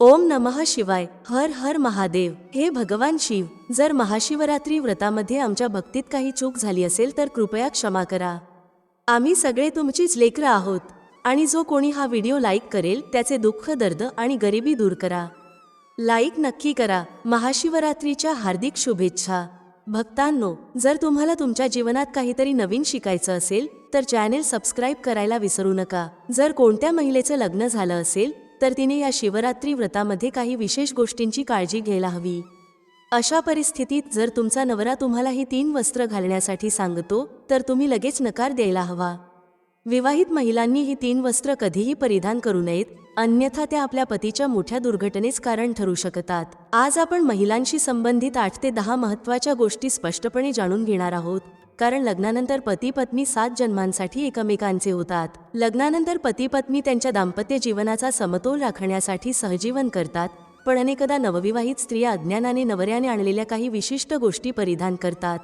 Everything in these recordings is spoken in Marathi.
ओम नमः शिवाय हर हर महादेव. हे भगवान शिव जर महाशिवरात्री व्रतामध्ये आमच्या भक्तीत काही चूक झाली असेल तर कृपया क्षमा करा. आम्ही सगळे तुमचीच लेकरं आहोत आणि जो कोणी हा व्हिडिओ लाईक करेल त्याचे दुःख दर्द आणि गरिबी दूर करा. लाईक नक्की करा. महाशिवरात्रीच्या हार्दिक शुभेच्छा. भक्तांनो जर तुम्हाला तुमच्या जीवनात काहीतरी नवीन शिकायचं असेल तर चॅनेल सबस्क्राईब करायला विसरू नका. जर कोणत्या महिलेचं लग्न झालं असेल तर तिने या शिवरात्री व्रतामध्ये काही विशेष गोष्टींची काळजी घ्यायला हवी. अशा परिस्थितीत जर तुमचा नवरा तुम्हाला ही तीन वस्त्र घालण्यासाठी सांगतो तर तुम्ही लगेच नकार द्यायला हवा. विवाहित महिलांनी ही तीन वस्त्र कधीही परिधान करू नयेत अन्यथा त्या आपल्या पतीच्या मोठ्या दुर्घटनेस कारण ठरू शकतात. आज आपण महिलांशी संबंधित आठ ते दहा महत्त्वाच्या गोष्टी स्पष्टपणे जाणून घेणार आहोत. कारण लग्नानंतर पती पत्नी सात जन्मांसाठी एकमेकांचे होतात. लग्नानंतर पती पत्नी त्यांच्या दाम्पत्य जीवनाचा समतोल राखण्यासाठी सहजीवन करतात पण अनेकदा नवविवाहित स्त्रिया अज्ञानाने नवऱ्याने आणलेल्या काही विशिष्ट गोष्टी परिधान करतात.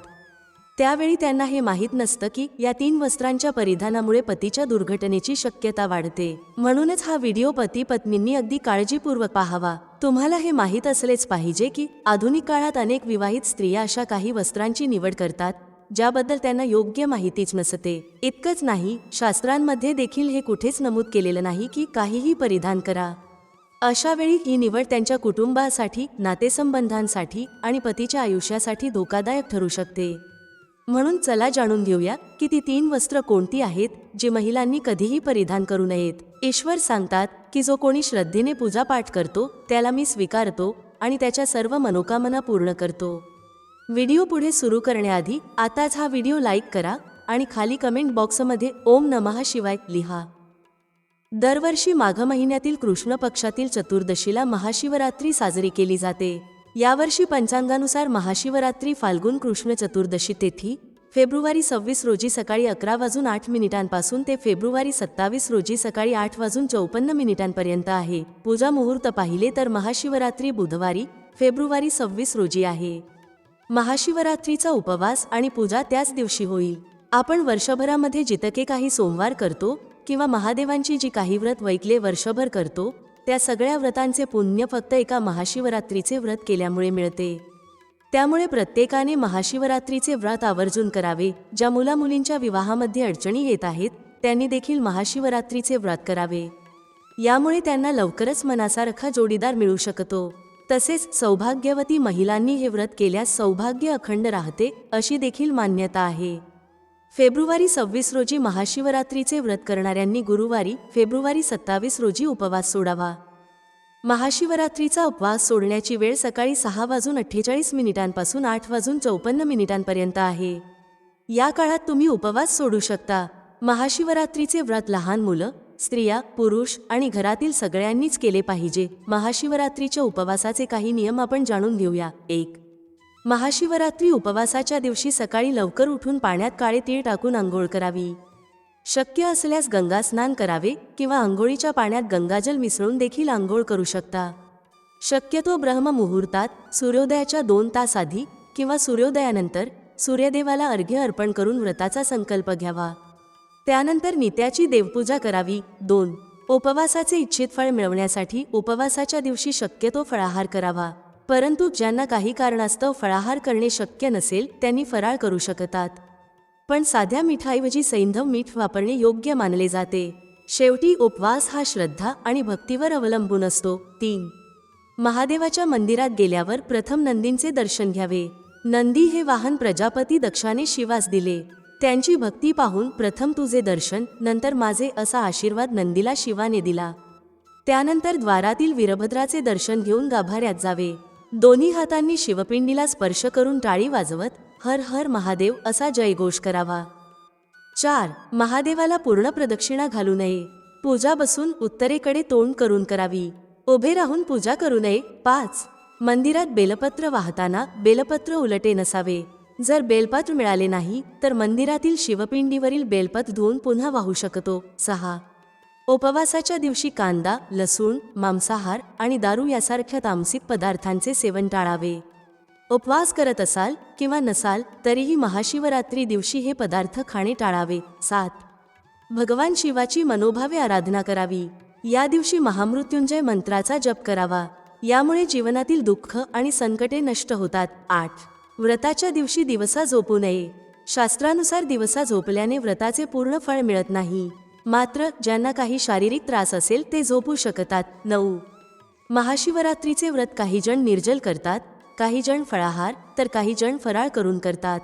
त्यावेळी त्यांना हे माहीत नसतं की या तीन वस्त्रांच्या परिधानामुळे पतीच्या दुर्घटनेची शक्यता वाढते. म्हणूनच हा व्हिडिओ पती पत्नींनी अगदी काळजीपूर्वक पाहावा. तुम्हाला हे माहीत असलेच पाहिजे की आधुनिक काळात अनेक विवाहित स्त्रिया अशा काही वस्त्रांची निवड करतात ज्याबद्दल त्यांना योग्य माहितीच नसते. इतकंच नाही शास्त्रांमध्ये देखील हे कुठेच नमूद केलेलं नाही की काहीही परिधान करा. अशा वेळी ही निवड त्यांच्या कुटुंबासाठी नातेसंबंधांसाठी आणि पतीच्या आयुष्यासाठी धोकादायक ठरू शकते. म्हणून चला जाणून घेऊया की ती तीन वस्त्र कोणती आहेत जी महिलांनी कधीही परिधान करू नयेत. ईश्वर सांगतात की जो कोणी श्रद्धेने पूजापाठ करतो त्याला मी स्वीकारतो आणि त्याच्या सर्व मनोकामना पूर्ण करतो. व्हिडिओ पुढे सुरू करण्याआधी आताच हा व्हिडिओ लाईक करा आणि खाली कमेंट बॉक्समध्ये ओम नमः शिवाय लिहा. दरवर्षी माघ महिन्यातील कृष्ण पक्षातील चतुर्दशीला महाशिवरात्री साजरी केली जाते. यावर्षी पंचांगानुसार महाशिवरात्री फाल्गुन कृष्ण चतुर्दशी तिथी फेब्रुवारी सव्वीस रोजी सकाळी अकरा वाजून आठ मिनिटांपासून ते फेब्रुवारी सत्तावीस रोजी सकाळी आठ वाजून चौपन्न मिनिटांपर्यंत आहे. पूजा मुहूर्त पाहिले तर महाशिवरात्री बुधवारी फेब्रुवारी सव्वीस रोजी आहे. महाशिवरात्रीचा उपवास आणि पूजा त्याच दिवशी होईल. आपण वर्षभरामध्ये जितके काही सोमवार करतो किंवा महादेवांची जी काही व्रत वैकले वर्षभर करतो त्या सगळ्या व्रतांचे पुण्य फक्त एका महाशिवरात्रीचे व्रत केल्यामुळे मिळते. त्यामुळे प्रत्येकाने महाशिवरात्रीचे व्रत आवर्जून करावे ज्या मुलामुलींच्या विवाहामध्ये अडचणी येत आहेत त्यांनी देखील महाशिवरात्रीचे व्रत करावे. यामुळे त्यांना लवकरच मनासारखा जोडीदार मिळू शकतो. तसेच सौभाग्यवती महिलांनी हे व्रत केल्यास सौभाग्य अखंड राहते अशी देखील मान्यता आहे. फेब्रुवारी सव्वीस रोजी महाशिवरात्रीचे व्रत करणाऱ्यांनी गुरुवारी फेब्रुवारी सत्तावीस रोजी उपवास सोडावा. महाशिवरात्रीचा उपवास सोडण्याची वेळ सकाळी सहा वाजून अठ्ठेचाळीस मिनिटांपासून आठ वाजून चौपन्न मिनिटांपर्यंत आहे. या काळात तुम्ही उपवास सोडू शकता. महाशिवरात्रीचे व्रत लहान मुलं स्त्रिया पुरुष आणि घरातील सगळ्यांनीच केले पाहिजे. महाशिवरात्रीच्या उपवासाचे काही नियम आपण जाणून घेऊया. एक. महाशिवरात्री उपवासाच्या दिवशी सकाळी लवकर उठून पाण्यात काळे तीळ टाकून आंघोळ करावी. शक्य असल्यास गंगा स्नान करावे किंवा आंघोळीच्या पाण्यात गंगाजल मिसळून देखील आंघोळ करू शकता. शक्यतो ब्रह्ममुहूर्तात सूर्योदयाच्या दोन तास आधी किंवा सूर्योदयानंतर सूर्यदेवाला अर्घ्य अर्पण करून व्रताचा संकल्प घ्यावा. त्यानंतर नित्याची देवपूजा करावी. दोन उपवासाचे इच्छित फळ मिळवण्यासाठी उपवासाच्या दिवशी शक्यतो फळाहार करावा. परंतु ज्यांना काही कारणास्तव फळाहार करणे शक्य नसेल त्यांनी फराळ करू शकतात. पण साध्या मिठाऐवजी सैंधव मीठ वापरणे योग्य मानले जाते. शेवटी उपवास हा श्रद्धा आणि भक्तीवर अवलंबून असतो. तीन महादेवाच्या मंदिरात गेल्यावर प्रथम नंदींचे दर्शन घ्यावे. नंदी हे वाहन प्रजापती दक्षाने शिवास दिले. त्यांची भक्ती पाहून प्रथम तुझे दर्शन नंतर माझे असा आशीर्वाद नंदीला शिवाने दिला. त्यानंतर द्वारातील वीरभद्राचे दर्शन घेऊन गाभाऱ्यात जावे. दोन्ही हातांनी शिवपिंडीला स्पर्श करून टाळी वाजवत हर हर महादेव असा जयघोष करावा. चार महादेवाला पूर्ण प्रदक्षिणा घालू नये. पूजा बसून उत्तरेकडे तोंड करून करावी. उभे राहून पूजा करू नये. पाच मंदिरात बेलपत्र वाहताना बेलपत्र उलटे नसावे. जर बेलपत्र मिळाले नाही तर मंदिरातील शिवपिंडीवरील बेलपत धुवून पुन्हा वाहू शकतो. सहा. उपवासाच्या दिवशी कांदा लसूण मांसाहार आणि दारू यासारख्या तामसिक पदार्थांचे सेवन टाळावे. उपवास करत असाल किंवा नसाल तरीही महाशिवरात्री दिवशी हे पदार्थ खाणे टाळावे. सात. भगवान शिवाची मनोभावे आराधना करावी. या दिवशी महामृत्युंजय मंत्राचा जप करावा. यामुळे जीवनातील दुःख आणि संकटे नष्ट होतात. आठ. व्रताच्या दिवशी दिवसा झोपू नये. शास्त्रानुसार दिवसा झोपल्याने व्रताचे पूर्ण फळ मिळत नाही. मात्र ज्यांना काही शारीरिक त्रास असेल ते झोपू शकतात. नऊ. महाशिवरात्रीचे व्रत काही जण निर्जल करतात काही जण फळाहार तर काही जण फराळ करून करतात.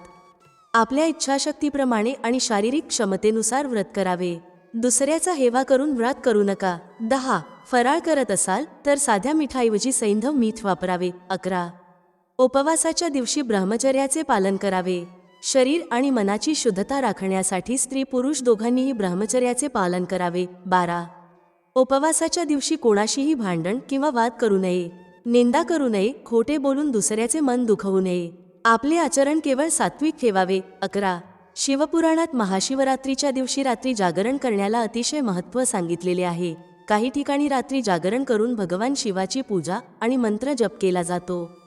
आपल्या इच्छाशक्तीप्रमाणे आणि शारीरिक क्षमतेनुसार व्रत करावे. दुसऱ्याचा हेवा करून व्रत करू नका. दहा. फराळ करत असाल तर साध्या मिठाऐवजी सैंधव मीठ वापरावे. अकरा. उपवासाच्या दिवशी ब्रह्मचर्याचे पालन करावे. शरीर आणि मनाची शुद्धता राखण्यासाठी स्त्री पुरुष दोघांनीही ब्रह्मचर्याचे पालन करावे. बारा. उपवासाच्या दिवशी कोणाशीही भांडण किंवा वाद करू नये. निंदा करू नये खोटे बोलून दुसऱ्याचे मन दुखवू नये. आपले आचरण केवळ सात्विक ठेवावे. अकरा. शिवपुराणात महाशिवरात्रीच्या दिवशी रात्री जागरण करण्याला अतिशय महत्त्व सांगितलेले आहे. काही ठिकाणी रात्री जागरण करून भगवान शिवाची पूजा आणि मंत्र जप केला जातो.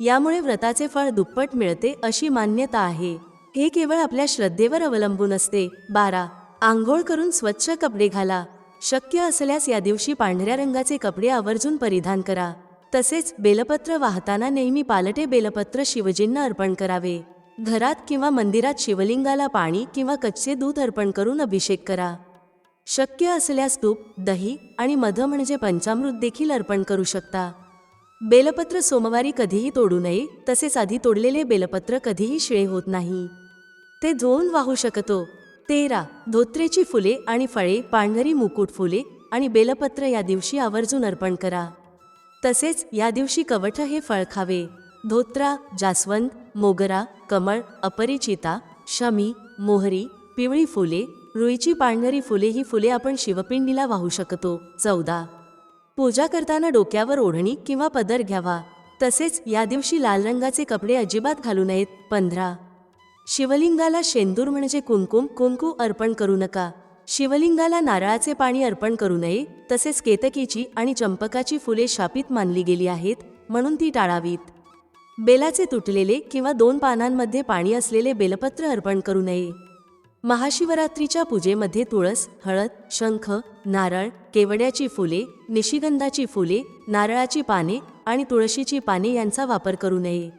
यामुळे व्रताचे फळ दुप्पट मिळते अशी मान्यता आहे. हे केवळ आपल्या श्रद्धेवर अवलंबून असते. बारा. आंघोळ करून स्वच्छ कपडे घाला. शक्य असल्यास या दिवशी पांढऱ्या रंगाचे कपडे आवर्जून परिधान करा. तसेच बेलपत्र वाहताना नेहमी पालटे बेलपत्र शिवजींना अर्पण करावे. घरात किंवा मंदिरात शिवलिंगाला पाणी किंवा कच्चे दूध अर्पण करून अभिषेक करा. शक्य असल्यास तूप दही आणि मध म्हणजे पंचामृत देखील अर्पण करू शकता. बेलपत्र सोमवारी कधीही तोडू नये तसेच आधी तोडलेले बेलपत्र कधीही शिळे होत नाही. ते धुवून वाहू शकतो. तेरा धोत्रेची फुले आणि फळे पांढरी मुकुट फुले आणि बेलपत्र या दिवशी आवर्जून अर्पण करा. तसेच या दिवशी कवठ हे फळ खावे. धोत्रा जास्वंद मोगरा कमळ अपरिचिता शमी मोहरी पिवळी फुले रुईची पांढरी फुले ही फुले आपण शिवपिंडीला वाहू शकतो. चौदा पूजा करताना डोक्यावर ओढणी किंवा पदर घ्यावा. तसेच या दिवशी लाल रंगाचे कपडे अजिबात घालू नयेत. पंधरा. शिवलिंगाला शेंदूर म्हणजे कुंकुम कुंकू अर्पण करू नका. शिवलिंगाला नारळाचे पाणी अर्पण करू नये तसेच केतकीची आणि चंपकाची फुले शापित मानली गेली आहेत म्हणून ती टाळावीत. बेलाचे तुटलेले किंवा दोन पानांमध्ये पाणी असलेले बेलपत्र अर्पण करू नये. महाशिवरात्रीच्या पूजेमध्ये तुळस हळद शंख नारळ केवड्याची फुले निशिगंधाची फुले नारळाची पाने आणि तुळशीची पाने यांचा वापर करू नये.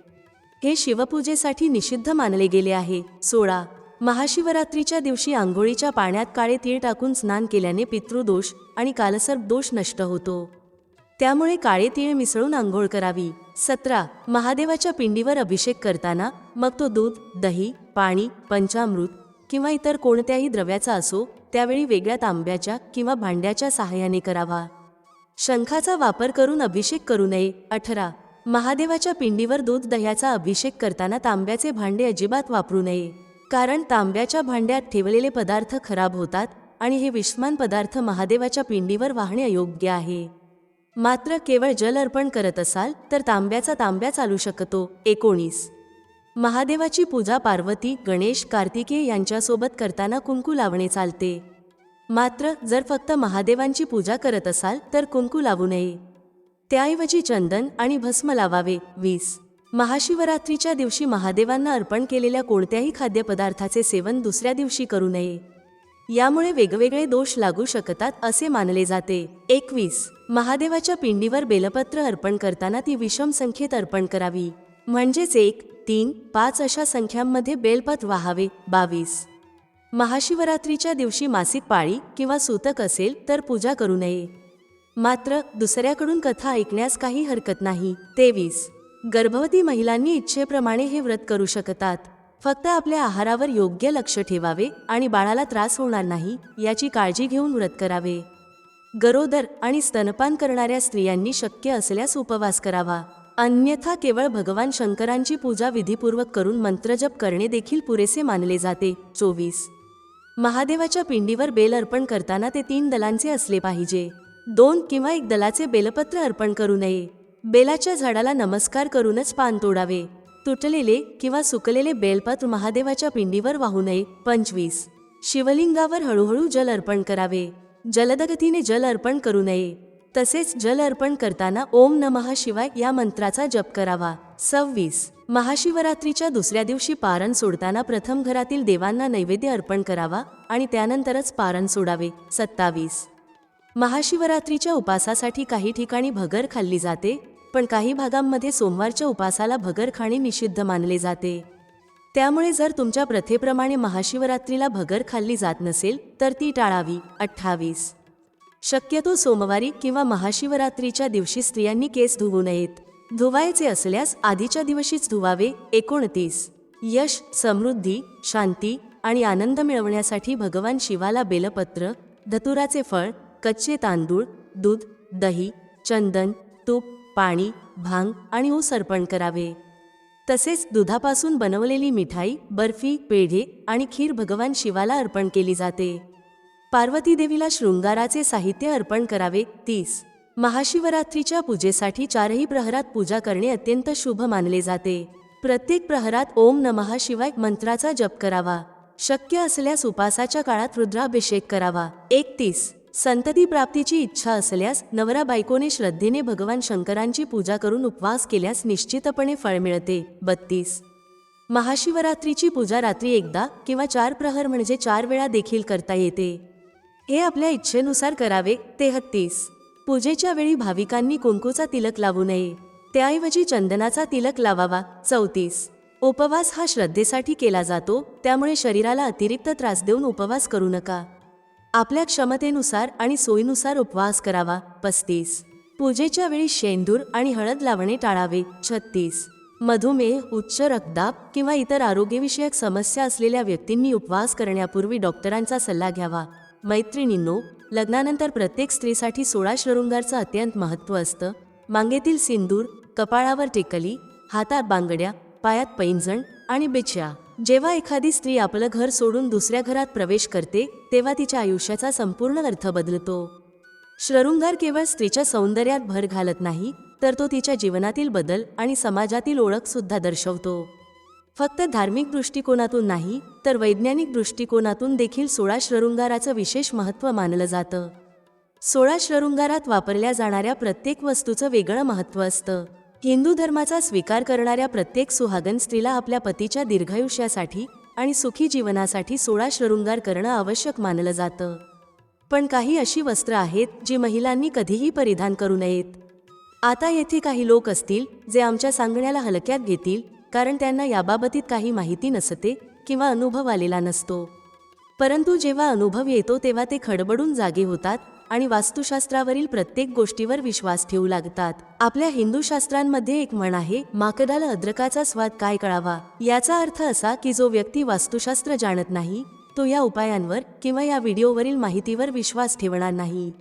हे शिवपूजेसाठी निषिद्ध मानले गेले आहे. सोळा. महाशिवरात्रीच्या दिवशी आंघोळीच्या पाण्यात काळे तीळ टाकून स्नान केल्याने पितृदोष आणि कालसर्प दोष नष्ट होतो. त्यामुळे काळे तीळ मिसळून आंघोळ करावी. सतरा. महादेवाच्या पिंडीवर अभिषेक करताना मग तो दूध दही पाणी पंचामृत किंवा इतर कोणत्याही द्रव्याचा असो त्यावेळी वेगळ्या तांब्याच्या किंवा भांड्याच्या सहाय्याने करावा. शंखाचा वापर करून अभिषेक करू नये. अठरा. महादेवाच्या पिंडीवर दूध दह्याचा अभिषेक करताना तांब्याचे भांडे अजिबात वापरू नये. कारण तांब्याच्या भांड्यात ठेवलेले पदार्थ खराब होतात आणि हे विषमान पदार्थ महादेवाच्या पिंडीवर वाहणे अयोग्य आहे. मात्र केवळ जल अर्पण करत असाल तर तांब्याचा तांब्या चालू शकतो. एकोणीस. महादेवाची पूजा पार्वती गणेश कार्तिकेय यांच्यासोबत करताना कुंकू लावणे चालते. मात्र जर फक्त महादेवांची पूजा करत असाल तर कुंकू लावू नये. त्याऐवजी चंदन आणि भस्म लावावे. वीस. महाशिवरात्रीच्या दिवशी महादेवांना अर्पण केलेल्या कोणत्याही खाद्यपदार्थाचे सेवन दुसऱ्या दिवशी करू नये. यामुळे वेगवेगळे दोष लागू शकतात असे मानले जाते. एकवीस. महादेवाच्या पिंडीवर बेलपत्र अर्पण करताना ती विषम संख्येत अर्पण करावी. म्हणजेच एक तीन पाच अशा संख्यांमध्ये बेलपत वाहावे. बावीस. महाशिवरात्रीच्या दिवशी मासिक पाळी किंवा सूतक असेल तर पूजा करू नये. मात्र दुसऱ्याकडून कथा ऐकण्यास काही हरकत नाही. तेवीस. गर्भवती महिलांनी इच्छेप्रमाणे हे व्रत करू शकतात. फक्त आपल्या आहारावर योग्य लक्ष ठेवावे आणि बाळाला त्रास होणार नाही याची काळजी घेऊन व्रत करावे. गरोदर आणि स्तनपान करणाऱ्या स्त्रियांनी शक्य असल्यास उपवास करावा. अन्यथा केवळ भगवान शंकरांची पूजा विधीपूर्वक करून मंत्रजप करणे देखील पुरेसे मानले जाते. चोवीस. महादेवाच्या पिंडीवर बेल अर्पण करताना ते तीन दलांचे असले पाहिजे. दोन किंवा एक दलाचे बेलपत्र अर्पण करू नये. बेलाच्या झाडाला नमस्कार करूनच पान तोडावे. तुटलेले किंवा सुकलेले बेलपत्र महादेवाच्या पिंडीवर वाहू नये. पंचवीस. शिवलिंगावर हळूहळू जल अर्पण करावे. जलदगतीने जल अर्पण करू नये. तसेच जल अर्पण करताना ओम नमः शिवाय या मंत्राचा जप करावा. सव्वीस. महाशिवरात्रीच्या दुसऱ्या दिवशी पारण सोडताना प्रथम घरातील देवांना नैवेद्य अर्पण करावा आणि त्यानंतरच पारण सोडावे. सत्तावीस. महाशिवरात्रीच्या उपासासाठी काही ठिकाणी भगर खाल्ली जाते पण काही भागांमध्ये सोमवारच्या उपासाला भगर खाणे निषिद्ध मानले जाते. त्यामुळे जर तुमच्या प्रथेप्रमाणे महाशिवरात्रीला भगर खाल्ली जात नसेल तर ती टाळावी. अठ्ठावीस. शक्यतो सोमवारी किंवा महाशिवरात्रीच्या दिवशी स्त्रियांनी केस धुवू नयेत. धुवायचे असल्यास आधीच्या दिवशीच धुवावे. एकोणतीस. यश समृद्धी शांती आणि आनंद मिळवण्यासाठी भगवान शिवाला बेलपत्र धतुराचे फळ कच्चे तांदूळ दूध दही चंदन तूप पाणी भांग आणि ऊस अर्पण करावे. तसेच दुधापासून बनवलेली मिठाई बर्फी पेढे आणि खीर भगवान शिवाला अर्पण केली जाते. पार्वती देवीला शृंगाराचे साहित्य अर्पण करावे. तीस. महाशिवरात्रीच्या पूजेसाठी चारही प्रहरात पूजा करणे अत्यंत शुभ मानले जाते. प्रत्येक प्रहरात ओम नमः शिवाय मंत्राचा जप करावा. शक्य असल्यास उपासाच्या काळात रुद्राभिषेक करावा. एकतीस. संतती प्राप्तीची इच्छा असल्यास नवरा बायकोने श्रद्धेने भगवान शंकरांची पूजा करून उपवास केल्यास निश्चितपणे फळ मिळते. बत्तीस. महाशिवरात्रीची पूजा रात्री एकदा किंवा चार प्रहर म्हणजे चार वेळा देखील करता येते. हे आपल्या इच्छेनुसार करावे तेहत्तीस पूजेच्या वेळी भाविकांनी कुंकूचा तिलक लावू नये. त्याऐवजी चंदनाचा तिलक लावावा चौतीस. उपवास हा श्रद्धेसाठी केला जातो त्यामुळे शरीराला अतिरिक्त त्रास देऊन उपवास करू नका. आपल्या क्षमतेनुसार आणि सोयीनुसार उपवास करावा पस्तीस. पूजेच्या वेळी शेंदूर आणि हळद लावणे टाळावे छत्तीस. मधुमेह उच्च रक्तदाब किंवा इतर आरोग्यविषयक समस्या असलेल्या व्यक्तींनी उपवास करण्यापूर्वी डॉक्टरांचा सल्ला घ्यावा. मैत्रिणींनो लग्नानंतर प्रत्येक स्त्रीसाठी सोळा शृंगारचं अत्यंत महत्त्व असतं. मांगेतील सिंदूर कपाळावर टेकली हातात बांगड्या पायात पैंजण आणि बिछ्या. जेव्हा एखादी स्त्री आपलं घर सोडून दुसऱ्या घरात प्रवेश करते तेव्हा तिच्या आयुष्याचा संपूर्ण अर्थ बदलतो. शृंगार केवळ स्त्रीच्या सौंदर्यात भर घालत नाही तर तो तिच्या जीवनातील बदल आणि समाजातील ओळखसुद्धा दर्शवतो. फक्त धार्मिक दृष्टिकोनातून नाही तर वैज्ञानिक दृष्टिकोनातून देखील सोळा शृंगाराचं विशेष महत्त्व मानलं जातं. सोळा शृंगारात वापरल्या जाणाऱ्या प्रत्येक वस्तूचं वेगळं महत्त्व असतं. हिंदू धर्माचा स्वीकार करणाऱ्या प्रत्येक सुहागन स्त्रीला आपल्या पतीच्या दीर्घायुष्यासाठी आणि सुखी जीवनासाठी सोळा शृंगार करणं आवश्यक मानलं जातं. पण काही अशी वस्त्र आहेत जी महिलांनी कधीही परिधान करू नयेत. आता येथे काही लोक असतील जे आमच्या सांगण्याला हलक्यात घेतील कारण त्यांना याबाबतीत काही माहिती नसते किंवा अनुभव आलेला नसतो. परंतु जेव्हा अनुभव येतो तेव्हा ते खडबडून जागे होतात आणि वास्तुशास्त्रावरील प्रत्येक गोष्टीवर विश्वास ठेवू लागतात. आपल्या हिंदू शास्त्रांमध्ये एक म्हण आहे माकडाला अद्रकाचा स्वाद काय कळावा? याचा अर्थ असा की जो व्यक्ती वास्तुशास्त्र जाणत नाही तो या उपायांवर किंवा या व्हिडिओवरील माहितीवर विश्वास ठेवणार नाही.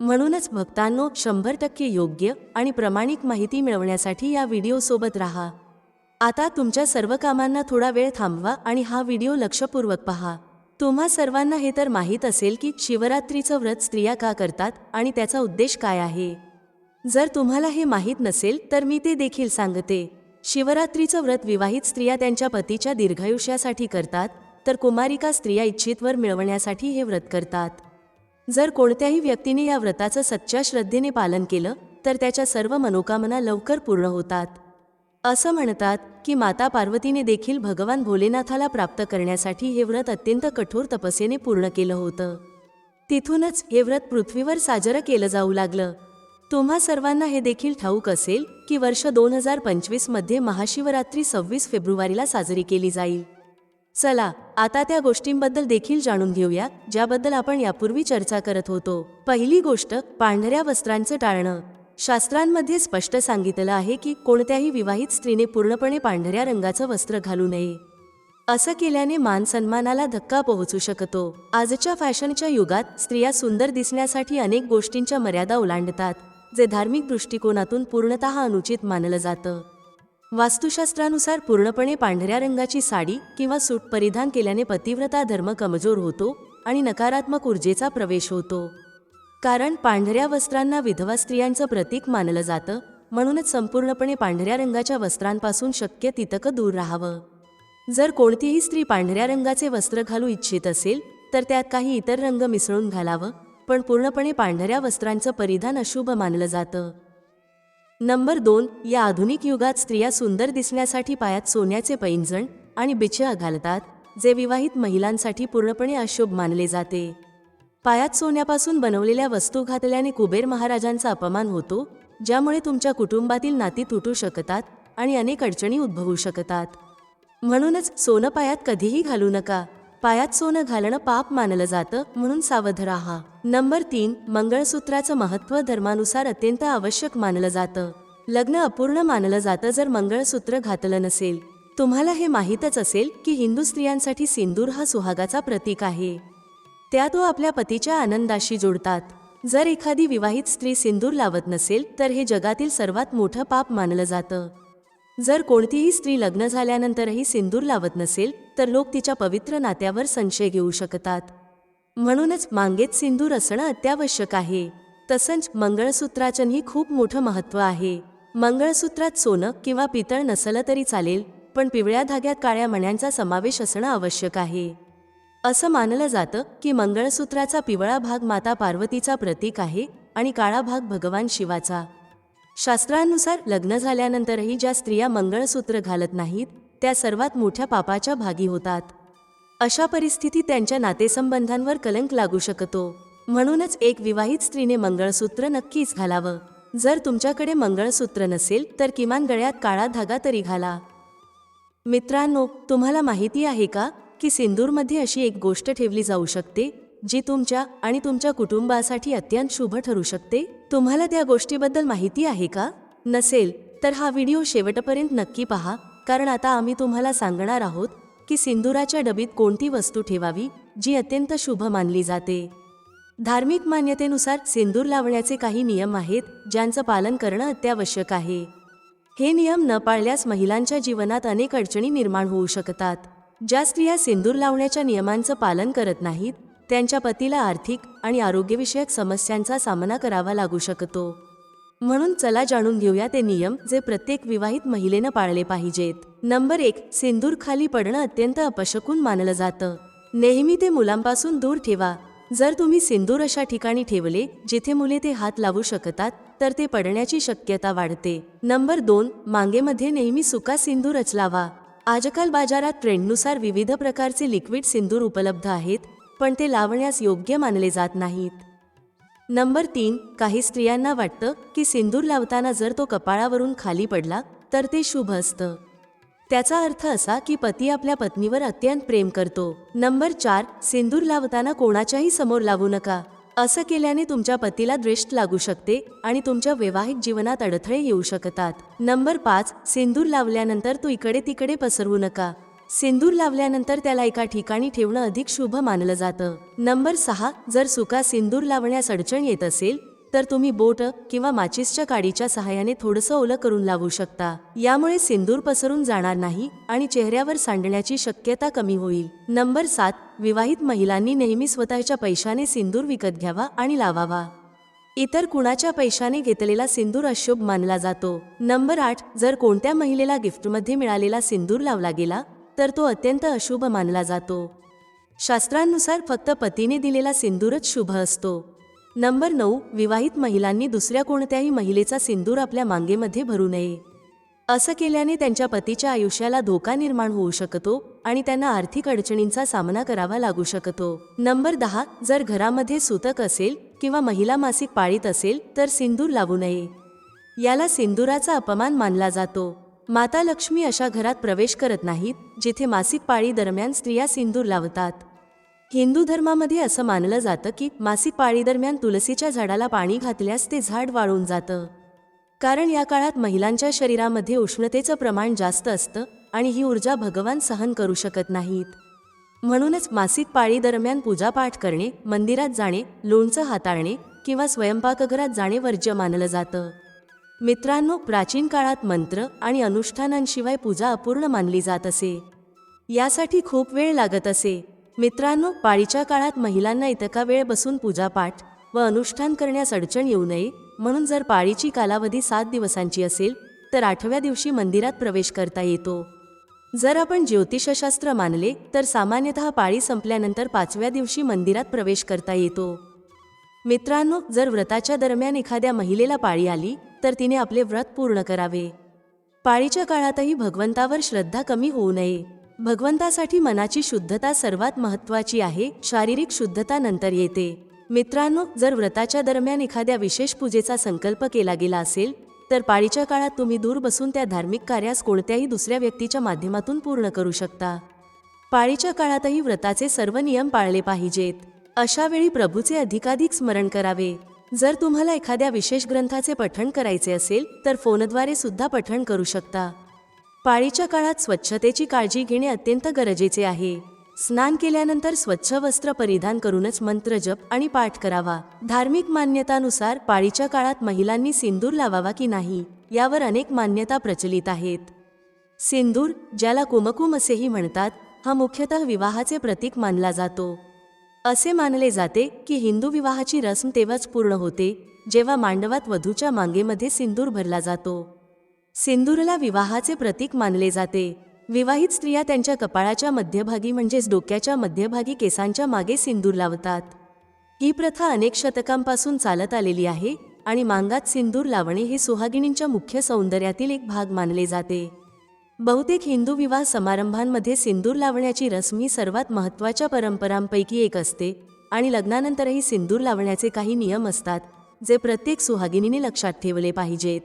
म्हणूनच भक्तांनो शंभर टक्के योग्य आणि प्रामाणिक माहिती मिळवण्यासाठी या व्हिडिओसोबत राहा. आता तुमच्या सर्व कामांना थोडा वेळ थांबवा आणि हा व्हिडिओ लक्षपूर्वक पहा. तुम्हा सर्वांना हे तर माहीत असेल की शिवरात्रीचं व्रत स्त्रिया का करतात आणि त्याचा उद्देश काय आहे. जर तुम्हाला हे माहीत नसेल तर मी ते देखील सांगते. शिवरात्रीचं व्रत विवाहित स्त्रिया त्यांच्या पतीच्या दीर्घायुष्यासाठी करतात तर कुमारिका स्त्रिया इच्छितवर मिळवण्यासाठी हे व्रत करतात. जर कोणत्याही व्यक्तीने या व्रताचं सच्च्या श्रद्धेने पालन केलं तर त्याच्या सर्व मनोकामना लवकर पूर्ण होतात. असं म्हणतात की माता पार्वतीने देखील भगवान भोलेनाथाला प्राप्त करण्यासाठी हे व्रत अत्यंत कठोर तपस्येने पूर्ण केलं होतं. तिथूनच हे व्रत पृथ्वीवर साजरं केलं जाऊ लागलं. तुम्हा सर्वांना हे देखील ठाऊक असेल की वर्ष दोन हजार पंचवीसमध्ये महाशिवरात्री सव्वीस फेब्रुवारीला साजरी केली जाईल. चला आता त्या गोष्टींबद्दल देखील जाणून घेऊया ज्याबद्दल आपण यापूर्वी चर्चा करत होतो. पहिली गोष्ट पांढऱ्या वस्त्रांचं टाळणं. शास्त्रांमध्ये स्पष्ट सांगितलं आहे की कोणत्याही विवाहित स्त्रीने पूर्णपणे पांढऱ्या रंगाचं वस्त्र घालू नये. असं केल्याने मान सन्मानाला धक्का पोहोचू शकतो. आजच्या फॅशनच्या युगात स्त्रिया सुंदर दिसण्यासाठी अनेक गोष्टींच्या मर्यादा ओलांडतात जे धार्मिक दृष्टिकोनातून पूर्णतः अनुचित मानलं जातं. वास्तुशास्त्रानुसार पूर्णपणे पांढऱ्या रंगाची साडी किंवा सूट परिधान केल्याने पतिव्रता धर्म कमजोर होतो आणि नकारात्मक ऊर्जेचा प्रवेश होतो. कारण पांढऱ्या वस्त्रांना विधवा स्त्रियांचं प्रतीक मानलं जातं म्हणूनच संपूर्णपणे पांढऱ्या रंगाच्या वस्त्रांपासून शक्य तितकं दूर राहावं. जर कोणतीही स्त्री पांढऱ्या रंगाचे वस्त्र घालू इच्छित असेल तर त्यात काही इतर रंग मिसळून घालावं पण पूर्णपणे पांढऱ्या वस्त्रांचं परिधान अशुभ मानलं जातं. नंबर दोन या आधुनिक युगात स्त्रिया सुंदर दिसण्यासाठी पायात सोन्याचे पैंजण आणि बिछ्या घालतात जे विवाहित महिलांसाठी पूर्णपणे अशुभ मानले जाते. पायात सोन्यापासून बनवलेल्या वस्तू घातल्याने कुबेर महाराजांचा अपमान होतो ज्यामुळे तुमच्या कुटुंबातील नाती तुटू शकतात आणि अनेक अडचणी उद्भवू शकतात. म्हणूनच सोनं पायात कधीही घालू नका. पायात सोनं घालणं पाप मानलं जातं म्हणून सावध राहा. नंबर तीन मंगळसूत्राचं महत्त्व धर्मानुसार अत्यंत आवश्यक मानलं जातं. लग्न अपूर्ण मानलं जातं जर मंगळसूत्र घातलं नसेल. तुम्हाला हे माहीतच असेल की हिंदू स्त्रियांसाठी सिंदूर हा सुहागाचा प्रतीक आहे. त्या तो आपल्या पतीच्या आनंदाशी जोडतात. जर एखादी विवाहित स्त्री सिंदूर लावत नसेल तर हे जगातील सर्वात मोठं पाप मानलं जातं. जर कोणतीही स्त्री लग्न झाल्यानंतरही सिंदूर लावत नसेल तर लोक तिच्या पवित्र नात्यावर संशय घेऊ शकतात. म्हणूनच मांगेत सिंदूर असणं अत्यावश्यक आहे. तसंच मंगळसूत्राचंही खूप मोठं महत्त्व आहे. मंगळसूत्रात सोनं किंवा पितळ नसलं तरी चालेल पण पिवळ्या धाग्यात काळ्या मण्यांचा समावेश असणं आवश्यक आहे. असं मानलं जातं की मंगळसूत्राचा पिवळा भाग माता पार्वतीचा प्रतीक आहे आणि काळा भाग भगवान शिवाचा. शास्त्रानुसार लग्न झाल्यानंतरही ज्या स्त्रिया मंगळसूत्र घालत नाहीत त्या सर्वात मोठ्या पापाच्या भागी होतात. अशा परिस्थितीत त्यांच्या नातेसंबंधांवर कलंक लागू शकतो. म्हणूनच एक विवाहित स्त्रीने मंगळसूत्र नक्कीच घालावं. जर तुमच्याकडे मंगळसूत्र नसेल तर किमान गळ्यात काळा धागा तरी घाला. मित्रांनो तुम्हाला माहिती आहे का? की सिंदूरमध्ये अशी एक गोष्ट ठेवली जाऊ शकते जी तुमच्या आणि तुमच्या कुटुंबासाठी अत्यंत शुभ ठरू शकते? तुम्हाला त्या गोष्टीबद्दल माहिती आहे का? नसेल तर हा व्हिडिओ शेवटपर्यंत नक्की पहा कारण आता आम्ही तुम्हाला सांगणार आहोत की सिंदुराच्या डबीत कोणती वस्तू ठेवावी जी अत्यंत शुभ मानली जाते. धार्मिक मान्यतेनुसार सिंदूर लावण्याचे काही नियम आहेत ज्यांचं पालन करणं अत्यावश्यक आहे. हे नियम न पाळल्यास महिलांच्या जीवनात अनेक अडचणी निर्माण होऊ शकतात. ज्या स्त्रिया सिंदूर लावण्याच्या नियमांचं पालन करत नाहीत त्यांच्या पतीला आर्थिक आणि आरोग्यविषयक समस्यांचा सामना करावा लागू शकतो. म्हणून चला जाणून घेऊया ते नियम जे प्रत्येक विवाहित महिलेनं पाळले पाहिजेत. नंबर एक सिंदूर खाली पडणं अत्यंत अपशकून मानलं जातं. नेहमी ते मुलांपासून दूर ठेवा. जर तुम्ही सिंदूर अशा ठिकाणी ठेवले जिथे मुले ते हात लावू शकतात तर ते पडण्याची शक्यता वाढते. नंबर दोन मांगेमध्ये नेहमी सुका सिंदूर लावा. आजकाल बाजारात ट्रेंडनुसार विविध प्रकारचे लिक्विड सिंदूर उपलब्ध आहेत पण ते लावण्यास योग्य मानले जात नाहीत. नंबर तीन काही स्त्रियांना वाटतं की सिंदूर लावताना जर तो कपाळावरून खाली पडला तर ते शुभ असतं. त्याचा अर्थ असा की पती आपल्या पत्नीवर अत्यंत प्रेम करतो. नंबर चार सिंदूर लावताना कोणाच्याही समोर लावू नका. असं केल्याने तुमच्या पतीला द्वेष्ट लागू शकते आणि तुमच्या वैवाहिक जीवनात अडथळे येऊ शकतात. नंबर पाच सिंदूर लावल्यानंतर तो इकडे तिकडे पसरवू नका. सिंदूर लावल्यानंतर त्याला एका ठिकाणी ठेवणं अधिक शुभ मानलं जातं. नंबर सहा जर सुका सिंदूर लावण्यास अडचण येत असेल तर तुम्ही बोट किंवा माचीसच्या काडीच्या सहाय्याने थोडंसं ओलं करून लावू शकता. यामुळे सिंदूर पसरून जाणार नाही आणि चेहऱ्यावर सांडण्याची शक्यता कमी होईल. नंबर सात विवाहित महिलांनी नेहमी स्वतःच्या पैशाने सिंदूर विकत घ्यावा आणि लावावा. इतर कुणाच्या पैशाने घेतलेला सिंदूर अशुभ मानला जातो. नंबर आठ जर कोणत्या महिलेला गिफ्टमध्ये मिळालेला सिंदूर लावला गेला तर तो अत्यंत अशुभ मानला जातो. शास्त्रांनुसार फक्त पतीने दिलेला सिंदूरच शुभ असतो. नंबर नऊ विवाहित महिलांनी दुसऱ्या कोणत्याही महिलेचा सिंदूर आपल्या मांगेमध्ये भरू नये. असं केल्याने त्यांच्या पतीच्या आयुष्याला धोका निर्माण होऊ शकतो आणि त्यांना आर्थिक अडचणींचा सामना करावा लागू शकतो. नंबर दहा जर घरामध्ये सुतक असेल किंवा महिला मासिक पाळीत असेल तर सिंदूर लावू नये. याला सिंदुराचा अपमान मानला जातो. माता लक्ष्मी अशा घरात प्रवेश करत नाहीत जिथे मासिक पाळी दरम्यान स्त्रिया सिंदूर लावतात. हिंदू धर्मामध्ये असं मानलं जातं की मासिक पाळीदरम्यान तुलसीच्या झाडाला पाणी घातल्यास ते झाड वाळून जातं. कारण या काळात महिलांच्या शरीरामध्ये उष्णतेचं प्रमाण जास्त असतं आणि ही ऊर्जा भगवान सहन करू शकत नाहीत. म्हणूनच मासिक पाळीदरम्यान पूजापाठ करणे मंदिरात जाणे लोणचं हाताळणे किंवा स्वयंपाकघरात जाणे वर्ज्य मानलं जातं. मित्रांनो प्राचीन काळात मंत्र आणि अनुष्ठानांशिवाय पूजा अपूर्ण मानली जात असे. यासाठी खूप वेळ लागत असे. मित्रांनो पाळीच्या काळात महिलांना इतका वेळ बसून पूजापाठ व अनुष्ठान करण्यास अडचण येऊ नये. म्हणून जर पाळीची कालावधी सात दिवसांची असेल तर आठव्या दिवशी मंदिरात प्रवेश करता येतो. जर आपण ज्योतिषशास्त्र मानले तर सामान्यतः पाळी संपल्यानंतर पाचव्या दिवशी मंदिरात प्रवेश करता येतो. मित्रांनो जर व्रताच्या दरम्यान एखाद्या महिलेला पाळी आली तर तिने आपले व्रत पूर्ण करावे. पाळीच्या काळातही भगवंतावर श्रद्धा कमी होऊ नये. भगवंतासाठी मनाची शुद्धता सर्वात महत्त्वाची आहे. शारीरिक शुद्धता नंतर येते. मित्रांनो जर व्रताच्या दरम्यान एखाद्या विशेष पूजेचा संकल्प केला गेला असेल तर पाळीच्या काळात तुम्ही दूर बसून त्या धार्मिक कार्यास कोणत्याही दुसऱ्या व्यक्तीच्या माध्यमातून पूर्ण करू शकता. पाळीच्या काळातही व्रताचे सर्व नियम पाळले पाहिजेत. अशा वेळी प्रभूचे अधिकाधिक स्मरण करावे. जर तुम्हाला एखाद्या विशेष ग्रंथाचे पठण करायचे असेल तर फोनद्वारे सुद्धा पठण करू शकता. पाळीच्या काळात स्वच्छतेची काळजी घेणे अत्यंत गरजेचे आहे. स्नान केल्यानंतर स्वच्छ वस्त्र परिधान करूनच मंत्र जप आणि पाठ करावा. धार्मिक मान्यतानुसार पाळीच्या काळात महिलांनी सिंदूर लावावा की नाही यावर अनेक मान्यता प्रचलित आहेत. सिंदूर ज्याला कुमकुम असेही म्हणतात हा मुख्यतः विवाहाचे प्रतीक मानला जातो. असे मानले जाते की हिंदू विवाहाची रस्म तेव्हाच पूर्ण होते जेव्हा मांडवात वधूच्या मांगेमध्ये सिंदूर भरला जातो. सिंदूरला विवाहाचे प्रतीक मानले जाते. विवाहित स्त्रिया त्यांच्या कपाळाच्या मध्यभागी म्हणजेच डोक्याच्या मध्यभागी केसांच्या मागे सिंदूर लावतात. ही प्रथा अनेक शतकांपासून चालत आलेली आहे आणि मांगात सिंदूर लावणे हे सुहागिनींच्या मुख्य सौंदर्यातील एक भाग मानले जाते. बहुतेक हिंदू विवाह समारंभांमध्ये सिंदूर लावण्याची रस्म ही सर्वात महत्त्वाच्या परंपरांपैकी एक असते आणि लग्नानंतरही सिंदूर लावण्याचे काही नियम असतात जे प्रत्येक सुहागिनीने लक्षात ठेवले पाहिजेत.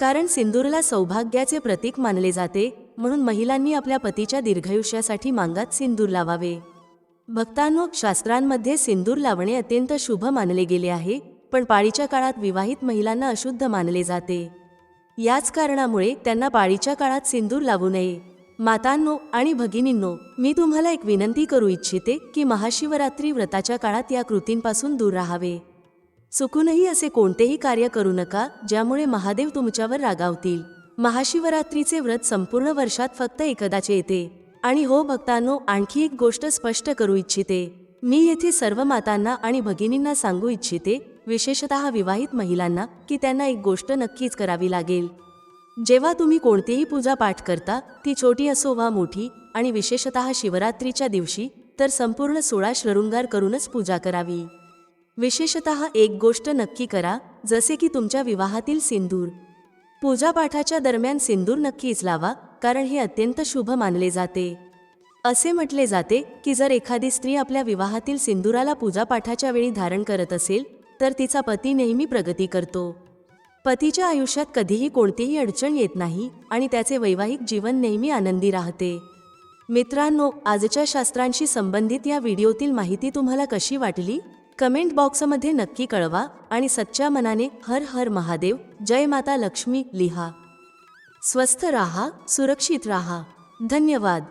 कारण सिंदूरला सौभाग्याचे प्रतीक मानले जाते म्हणून महिलांनी आपल्या पतीच्या दीर्घायुष्यासाठी मांगात सिंदूर लावावे. भक्तांनो शास्त्रांमध्ये सिंदूर लावणे अत्यंत शुभ मानले गेले आहे पण पाळीच्या काळात विवाहित महिलांना अशुद्ध मानले जाते. याच कारणामुळे त्यांना पाळीच्या काळात सिंदूर लावू नये. मातांनो आणि भगिनींनो मी तुम्हाला एक विनंती करू इच्छिते की महाशिवरात्री व्रताच्या काळात या कृतींपासून दूर राहावे. चुकूनही असे कोणतेही कार्य करू नका ज्यामुळे महादेव तुमच्यावर रागावतील. महाशिवरात्रीचे व्रत संपूर्ण वर्षात फक्त एकदाचे येते. आणि हो भक्तांनो आणखी एक गोष्ट स्पष्ट करू इच्छिते. मी येथे सर्व मातांना आणि भगिनींना सांगू इच्छिते विशेषतः विवाहित महिलांना की त्यांना एक गोष्ट नक्कीच करावी लागेल. जेव्हा तुम्ही कोणतीही पूजा पाठ करता ती छोटी असो वा मोठी आणि विशेषतः शिवरात्रीच्या दिवशी तर संपूर्ण सोळा शृंगार करूनच पूजा करावी. विशेषतः एक गोष्ट नक्की करा जसे की तुमच्या विवाहातील सिंदूर. पूजापाठाच्या दरम्यान सिंदूर नक्कीच लावा कारण हे अत्यंत शुभ मानले जाते. असे म्हटले जाते की जर एखादी स्त्री आपल्या विवाहातील सिंदुराला पूजापाठाच्या वेळी धारण करत असेल तर तिचा पती नेहमी प्रगती करतो. पतीच्या आयुष्यात कधीही कोणतीही अडचण येत नाही आणि त्याचे वैवाहिक जीवन नेहमी आनंदी राहते. मित्रांनो आजच्या शास्त्रांशी संबंधित या व्हिडिओतील माहिती तुम्हाला कशी वाटली? कमेंट बॉक्समध्ये नक्की कळवा आणि सच्च्या मनाने हर हर महादेव जय माता लक्ष्मी लिहा. स्वस्थ राहा सुरक्षित राहा. धन्यवाद.